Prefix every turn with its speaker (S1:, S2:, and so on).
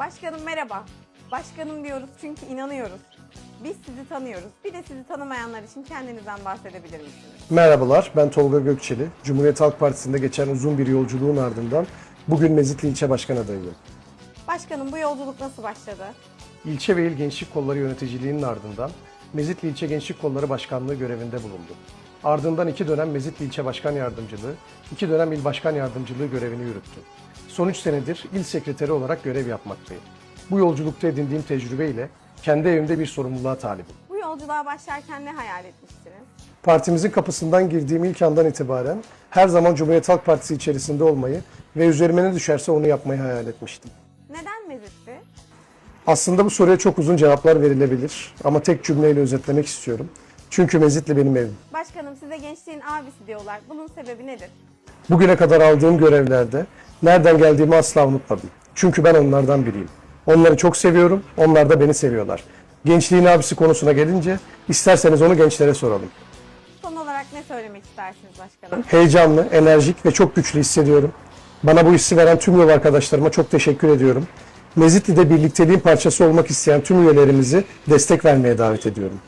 S1: Başkanım merhaba. Başkanım diyoruz çünkü inanıyoruz. Biz sizi tanıyoruz. Bir de sizi tanımayanlar için kendinizden bahsedebilir misiniz?
S2: Merhabalar, ben Tolga Gökçeli. Cumhuriyet Halk Partisi'nde geçen uzun bir yolculuğun ardından bugün Mezitli İlçe Başkan adayıyım.
S1: Başkanım bu yolculuk nasıl başladı?
S2: İlçe ve il Gençlik Kolları yöneticiliğinin ardından Mezitli İlçe Gençlik Kolları Başkanlığı görevinde bulundum. Ardından iki dönem Mezitli İlçe Başkan Yardımcılığı, iki dönem il Başkan Yardımcılığı görevini yürüttüm. Son üç senedir il sekreteri olarak görev yapmaktayım. Bu yolculukta edindiğim tecrübeyle kendi evimde bir sorumluluğa talibim.
S1: Bu yolculuğa başlarken ne hayal etmiştiniz?
S2: Partimizin kapısından girdiğim ilk andan itibaren her zaman Cumhuriyet Halk Partisi içerisinde olmayı ve üzerime ne düşerse onu yapmayı hayal etmiştim.
S1: Neden Mezitli?
S2: Aslında bu soruya çok uzun cevaplar verilebilir ama tek cümleyle özetlemek istiyorum. Çünkü Mezitli benim evim.
S1: Başkanım size gençliğin abisi diyorlar. Bunun sebebi nedir?
S2: Bugüne kadar aldığım görevlerde nereden geldiğimi asla unutmadım. Çünkü ben onlardan biriyim. Onları çok seviyorum, onlar da beni seviyorlar. Gençliğin abisi konusuna gelince isterseniz onu gençlere soralım.
S1: Son olarak ne söylemek istersiniz başkanım?
S2: heyecanlı, enerjik ve çok güçlü hissediyorum. Bana bu hissi veren tüm yol arkadaşlarıma çok teşekkür ediyorum. Mezitli'de birlikteliğin parçası olmak isteyen tüm üyelerimizi destek vermeye davet ediyorum.